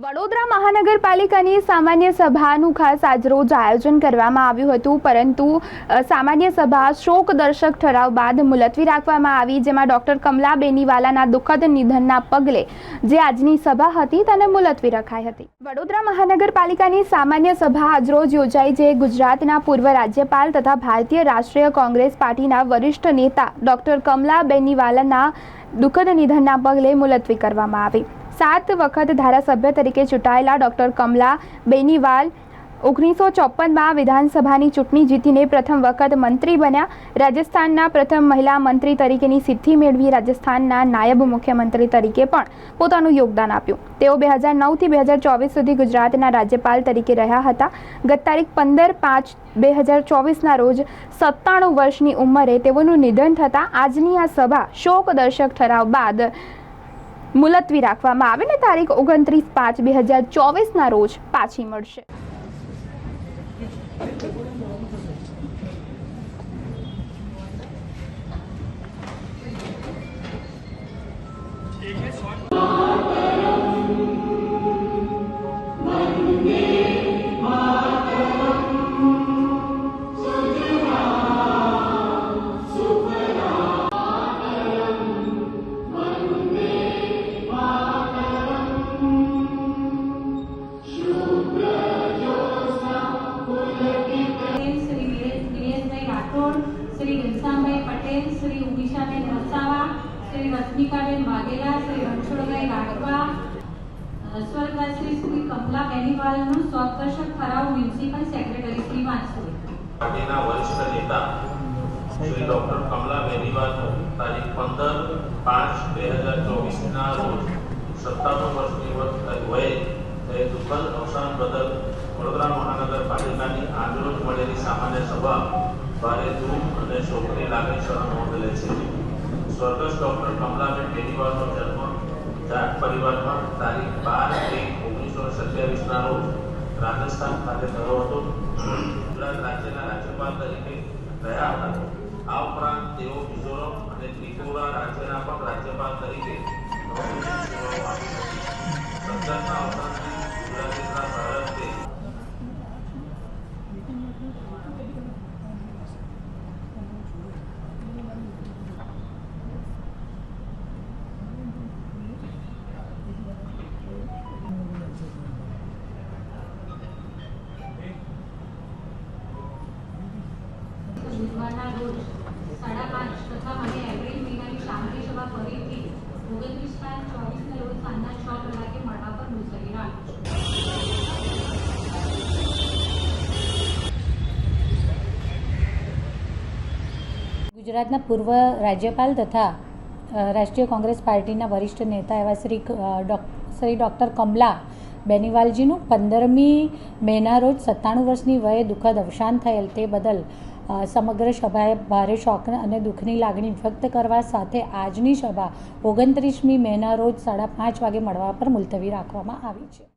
વડોદરા મહાનગરપાલિકાની સામાન્ય સભાનું ખાસ આજરોજ આયોજન કરવામાં આવ્યું હતું, પરંતુ સામાન્ય સભા શોક દર્શક ઠરાવ બાદ મુલતવી રાખવામાં આવી, જેમાં ડોક્ટર કમલા બેનીવાલાના દુઃખદ નિધનના પગલે જે આજની સભા હતી તેને મુલતવી રખાઈ હતી. વડોદરા મહાનગરપાલિકાની સામાન્ય સભા આજરોજ યોજાઈ, જે ગુજરાતના પૂર્વ રાજ્યપાલ તથા ભારતીય રાષ્ટ્રીય કોંગ્રેસ પાર્ટીના વરિષ્ઠ નેતા ડોક્ટર કમલા બેનીવાલાના દુઃખદ નિધનના પગલે મુલતવી કરવામાં આવી. સાત વખત ધારાસભ્ય તરીકે ચૂંટાયેલા ડૉક્ટર કમલા બેનીવાલ ઓગણીસો ચોપનમાં વિધાનસભાની ચૂંટણી જીતીને પ્રથમ વખત મંત્રી બન્યા. રાજસ્થાનના પ્રથમ મહિલા મંત્રી તરીકેની સિદ્ધિ મેળવી રાજસ્થાનના નાયબ મુખ્યમંત્રી તરીકે પણ પોતાનું યોગદાન આપ્યું. તેઓ બે હજાર નવથી બે હજાર ચોવીસ સુધી ગુજરાતના રાજ્યપાલ તરીકે રહ્યા હતા. ગત તારીખ પંદર પાંચ બે હજાર ચોવીસના રોજ સત્તાણું વર્ષની ઉંમરે તેઓનું નિધન થતાં આજની આ સભા શોક દર્શક ઠરાવ બાદ મુલતવી રાખવામાં આવે ને તારીખ ઓગણત્રીસ પાંચ બે હજાર ચોવીસના રોજ પાછી મળશે. શ્રી ઉમિશાબેન વસાવા શ્રી રશ્મિકાબેન વાઘેલા શ્રી રણછોડભાઈ રાઠવા સ્વર્ગવાસી શ્રી કમલા બેનીવાલનું સ્વકર્ષક ઠરાવ મ્યુનિસિપલ સેક્રેટરી શ્રી વાંચશે પાર્ટીના વરિષ્ઠ નેતા શ્રી ડોક્ટર કમલા બેનીવાલ તારીખ પંદર પાંચ બે હજાર ચોવીસના રોજ સત્તાવન વર્ષની વય- વયે તે દુઃખદ અવસાન બદલ વડોદરા મહાનગરપાલિકાની આજરોજ મળેલી સામાન્ય સભા ભારે દુઃખ અને શોકની લાગણી છે સ્વર્ગસ્થ ડોક્ટર કમલાબેન બેનીવાલનો જન્મ જાટ પરિવારમાં તારીખ બાર એક ઓગણીસો સત્યાવીસના રોજ રાજસ્થાન ખાતે થયો હતો. ગુજરાત રાજ્યના રાજ્યપાલ તરીકે રહ્યા હતા. આ ઉપરાંત તેઓ મિઝોરમ અને ત્રિપુરા રાજ્યના પણ રાજ્યપાલ તરીકે બુધવારના રોજ સાડા પાંચ તથા મને એપ્રિલ મહિનાની શાંતિ સભા ફરીથી ઓગણત્રીસ પાંચ ચોવીસના રોજ સાંજના છ કલાકે મળવા પર મુલતવી ગુજરાતના પૂર્વ રાજ્યપાલ તથા રાષ્ટ્રીય કોંગ્રેસ પાર્ટીના વરિષ્ઠ નેતા એવા શ્રી શ્રી ડૉક્ટર કમલા બેનીવાલજીનું પંદરમી મેના રોજ સત્તાણું વર્ષની વયે દુઃખદ અવસાન થયેલ તે બદલ સમગ્ર સભાએ ભારે શોક અને દુઃખની લાગણી વ્યક્ત કરવા સાથે આજની સભા ઓગણત્રીસમી મેના રોજ સાડા પાંચ વાગે મળવા પર મુલતવી રાખવામાં આવી છે.